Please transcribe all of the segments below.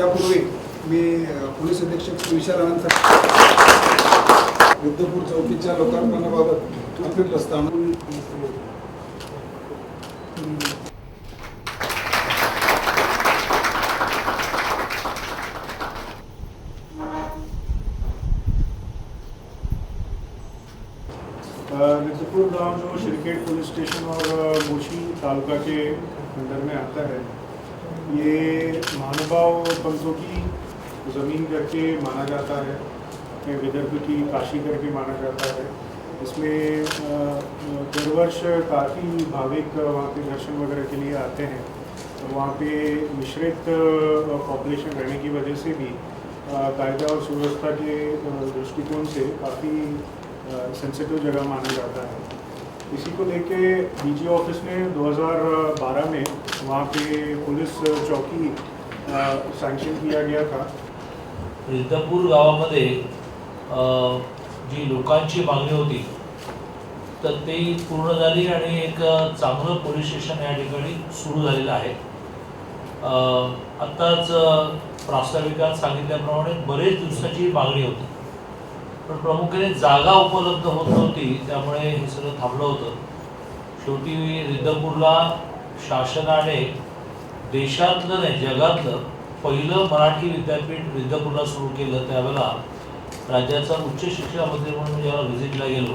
त्यापूर्वी मी पोलीस अधीक्षक विशाल अनंत युद्धपूर चौकीच्या लोकार्पणाबाबत अपील प्रस्तावना मिर्जपुर गांव जो शिरकेट पुलिस स्टेशन और मोशी तालुका के अंदर में आता है ये महानुभाव पंथों की ज़मीन करके माना जाता है। विदर्भ की काशी करके माना जाता है। इसमें अ, हर वर्ष काफ़ी भाविक वहाँ पे दर्शन वगैरह के लिए आते हैं। और वहाँ पे मिश्रित पॉपुलेशन रहने की वजह से भी कायदा और सुव्यवस्था के दृष्टिकोण से काफ़ी सेंसिटिव जगह माना जाता है। इसी को लेके डीजी ऑफ़िस ने 2012 में वहाँ पे पुलिस चौकी सैंक्शन किया गया था। रिद्धपूर गावामध्ये जी लोकांची मागणी होती तर ती पूर्ण झाली आणि एक चांगलं पोलीस स्टेशन या ठिकाणी सुरू झालेलं आहे. आत्ताच प्रास्ताविकात सांगितल्याप्रमाणे बरेच दिवसाची मागणी होती. पण प्रामुख्याने जागा उपलब्ध होत नव्हती त्यामुळे हे सगळं थांबलं होतं. शेवटी रिद्धपूरला शासनाने देशातलं नाही जगातलं पहिलं मराठी विद्यापीठ रिद्धपूरला सुरू केलं. त्यावेळेला राज्याचा उच्च शिक्षण मंत्री म्हणून मी जेव्हा व्हिजिटला गेलो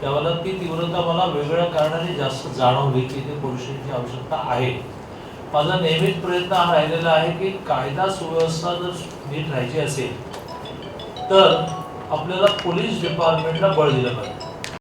त्यावेळेला ती तीव्रता मला वेगवेगळ्या कारणाने जास्त जाणवली की ते पुरुषांची आवश्यकता आहे. माझा नेहमीच प्रयत्न हा राहिलेला आहे की कायदा सुव्यवस्था जर नीट राहायची असेल तर आपल्याला पोलीस डिपार्टमेंटला बळ दिलं पाहिजे.